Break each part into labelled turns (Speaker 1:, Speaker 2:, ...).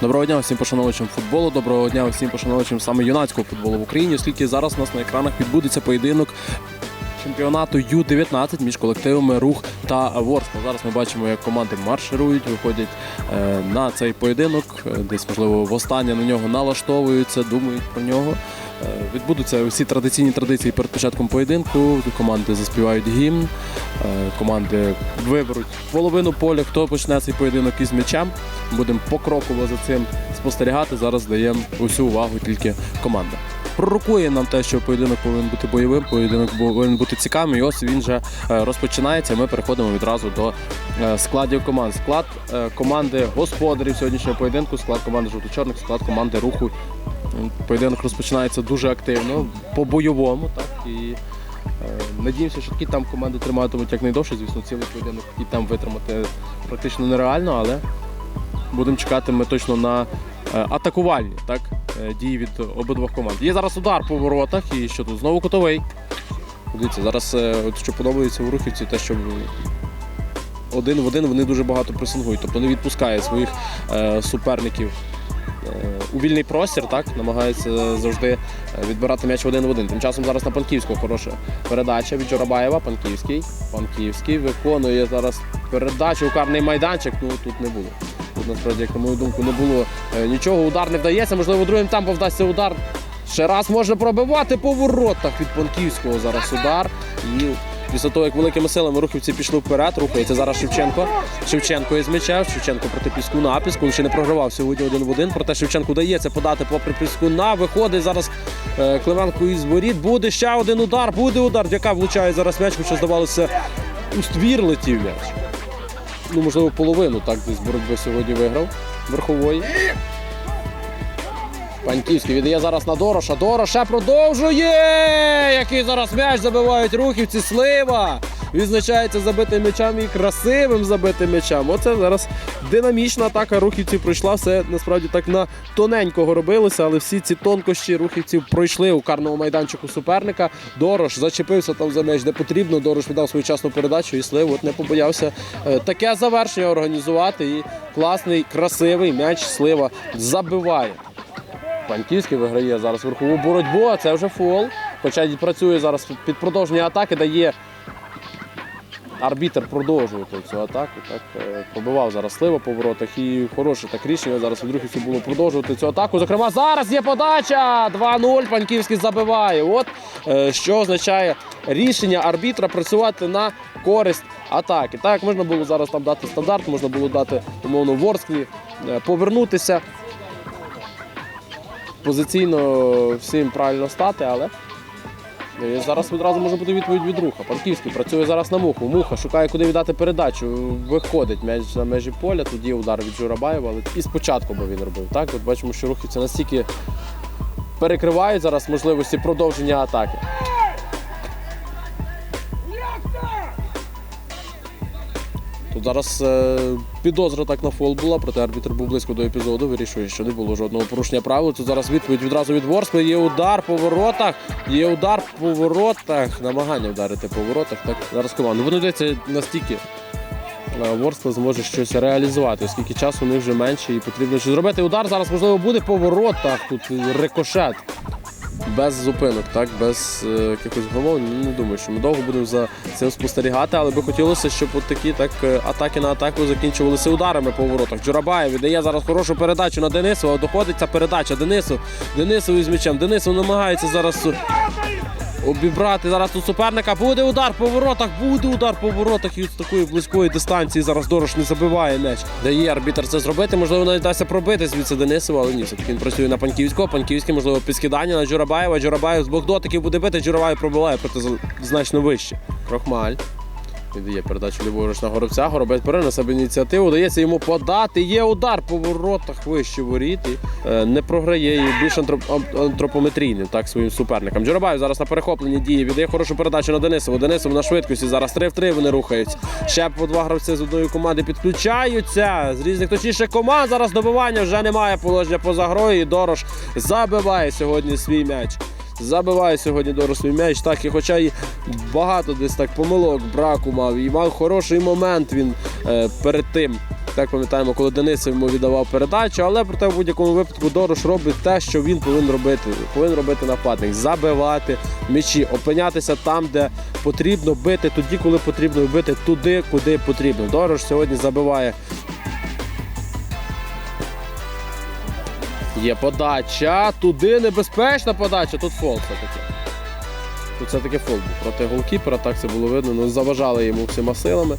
Speaker 1: Доброго дня всім пошановувачам футболу. Доброго дня всім пошановувачам саме юнацького футболу в Україні, оскільки зараз у нас на екранах відбудеться поєдинок чемпіонату Ю-19 між колективами Рух та Ворскла. Зараз ми бачимо, як команди марширують, виходять е, на цей поєдинок. е, Десь, можливо, востаннє на нього налаштовуються, думають про нього. Е, Відбудуться всі традиційні традиції перед початком поєдинку. Команди заспівають гімн, команди виберуть половину поля, хто почне цей поєдинок із м'ячем. Будемо покроково за цим спостерігати. Зараз даємо усю увагу тільки команда. Пророкує нам те, що поєдинок повинен бути бойовим, поєдинок повинен бути цікавим. І ось він вже е, розпочинається. Ми переходимо відразу до е, складів команд. Склад е, команди господарів сьогоднішнього поєдинку, склад команди жовто-чорних, склад команди руху. Поєдинок розпочинається дуже активно, по-бойовому. Так, і е, надіємося, що такі там команди триматимуть якнайдовше. Звісно, цілий поєдинок і там витримати практично нереально, але будемо чекати ми точно на е, атакувальні так, е, дії від обидвох команд. Є зараз удар по воротах, і що тут знову кутовий. Дивіться, зараз е, от що подобається у рухівці, те, що один в один вони дуже багато пресингують, тобто не відпускає своїх е, суперників е, у вільний простір, так, намагаються завжди е, відбирати м'яч один в один. Тим часом зараз на Панківського хороша передача від Жорабаєва. Панківський. Панківський виконує зараз передачу у карний майданчик. Ну тут не було. Тут насправді, як на мою думку, не було е, нічого. Удар не вдається. Можливо, другим темпом вдасться удар. Ще раз може пробивати по воротах від Панківського. Зараз удар. І після того, як великими силами рухівці пішли вперед, рухається зараз Шевченко. Шевченко із м'яча. Шевченко проти Піскуна. Піскун ще не програвав сьогодні один в один. Проте Шевченку дається подати попри Піскуна. Виходить зараз е, Клименко із воріт. Буде ще один удар. Буде удар. Дяка влучає зараз м'яч, хоча здавалося, у ствір летів м'яч. Ну, можливо, половину так десь боротьби сьогодні виграв верхової. Паньківський віддає зараз на Дороша. Дороша продовжує! Який зараз м'яч забивають рухівці. Слива! Відзначається забитим м'ячем і красивим забитим м'ячем. Оце зараз динамічна атака рухівців пройшла. Все насправді так на тоненького робилося, але всі ці тонкощі рухівців пройшли у карному майданчику суперника. Дорош зачепився там за м'яч, де потрібно. Дорош віддав своєчасну передачу і слив от не побоявся е, таке завершення організувати. І класний, красивий м'яч слива забиває. Панківський виграє зараз верхову боротьбу, а це вже фол. Хоча працює зараз під продовження атаки, дає арбітр продовжувати цю атаку. Так, е, пробивав зараз слива по воротах і хороше так рішення зараз від рухівців було продовжувати цю атаку. Зокрема, зараз є подача! 2-0. Панківський забиває. От е, що означає рішення арбітра працювати на користь атаки. Так, можна було зараз там дати стандарт, можна було дати умовно Ворсклі, е, повернутися позиційно всім правильно стати, але зараз відразу може бути відповідь від руха. Панківський працює зараз на муху. Муха шукає, куди віддати передачу. Виходить м'яч на межі поля, тоді удар від Журабаєва, але і спочатку би він робив. Так, от бачимо, що рухівці настільки перекривають зараз можливості продовження атаки. Тут зараз е, підозра так на фол була, проте арбітр був близько до епізоду, вирішує, що не було жодного порушення правил. Тут зараз відповідь відразу від Ворскли. Є удар по воротах, є удар по воротах, намагання вдарити по воротах. Так, зараз команда. Вони дивиться настільки. е, Ворскла зможе щось реалізувати, оскільки часу у них вже менше і потрібно щось зробити. Удар зараз можливо буде по воротах. Тут рикошет. Без зупинок, так, без е, якихось головок. Ну, Не думаю, що ми довго будемо за цим спостерігати, але би хотілося, щоб от такі так е, атаки на атаку закінчувалися ударами по воротах. Джурабаєв віддає зараз хорошу передачу на Денисова. Доходить ця передача Денису. Денисові із м'ячем. Денисов намагається зараз обібрати зараз тут суперника. Буде удар по воротах, буде удар по воротах. І з такої близької дистанції зараз Дорош не забиває м'яч. Дає арбітер це зробити. Можливо, навіть вдасться пробити звідси Денисова, але ні, він працює на Панківського. Панківський, можливо, підскидання на Джурабаєва. Джурабаєв з двох дотиків буде бити. Джурабаєв пробиває проти значно вище. Крохмаль. Віддає передачу ліворуч на горобця. Горобець бере на себе ініціативу. Дається йому подати. Є удар по воротах вище воріт. І, е, не програє і більш антроп- антропометрійним так своїм суперникам. Джурабаєв зараз на перехопленні діє. Віддає хорошу передачу на Денисову. Денисов на швидкості. Зараз 3 в 3 вони рухаються. Ще по два гравці з одної команди підключаються. З різних точніше команд. Зараз добивання вже немає положення поза грою. І Дорош забиває сьогодні свій м'яч. Забиває сьогодні дорослий м'яч, так і хоча й багато десь так помилок браку мав, і мав хороший момент він е, перед тим. Так пам'ятаємо, коли Денис йому віддавав передачу, але проте в будь-якому випадку Дорош робить те, що він повинен робити. Повинен робити нападник, забивати м'ячі, опинятися там, де потрібно бити, тоді, коли потрібно бити туди, куди потрібно. Дорош сьогодні забиває. Є подача. Туди небезпечна подача. Тут фол все-таки. Тут все-таки фол був проти голкіпера, так це було видно. Ну, заважали йому всіма силами.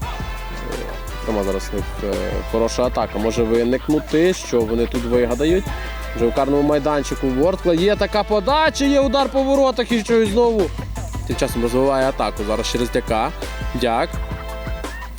Speaker 1: Зокрема, зараз в е, хороша атака. Може виникнути, що вони тут вигадають. Вже у карному майданчику Ворскла. Є така подача, є удар по воротах і що і знову. Тим часом розвиває атаку. Зараз через дяка. Дяк.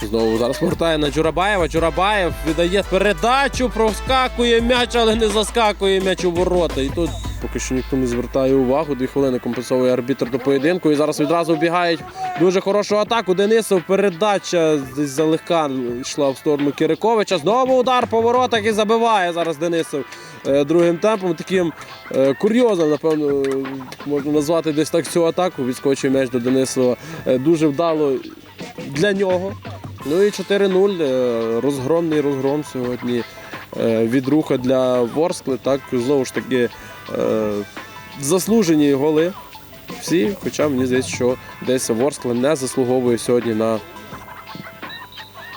Speaker 1: Знову зараз повертає на Джурабаєва. Джурабаєв віддає передачу, проскакує м'яч, але не заскакує м'яч у ворота. І тут поки що ніхто не звертає увагу. Дві хвилини компенсовує арбітр до поєдинку. І зараз відразу вбігають дуже хорошу атаку. Денисов передача десь залегка йшла в сторону Кириковича. Знову удар по воротах і забиває зараз Денисов е, другим темпом. Таким е, курйозом, напевно, можна назвати десь так цю атаку. Відскочив м'яч до Денисова. Е, Дуже вдало для нього. Ну і 4-0. е, Розгромний розгром сьогодні е, від руха для Ворскли. Так, знову ж таки, е, заслужені голи. Всі, хоча мені здається, що десь Ворскла не заслуговує сьогодні на.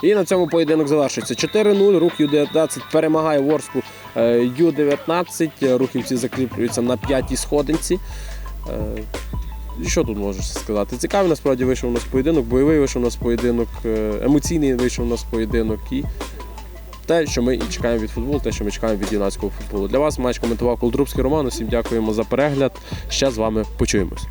Speaker 1: І на цьому поєдинок завершується. 4-0. Рух Ю-19 перемагає Ворску е, Ю-19. Рухівці закріплюються на п'ятій сходинці. Що тут можеш сказати? Цікавий насправді вийшов у нас поєдинок, бойовий вийшов у нас поєдинок, е, емоційний вийшов у нас поєдинок. І те, що ми і чекаємо від футболу, те, що ми чекаємо від юнацького футболу. Для вас матч коментував Колдрубський Роман. Усім дякуємо за перегляд. Ще з вами почуємось.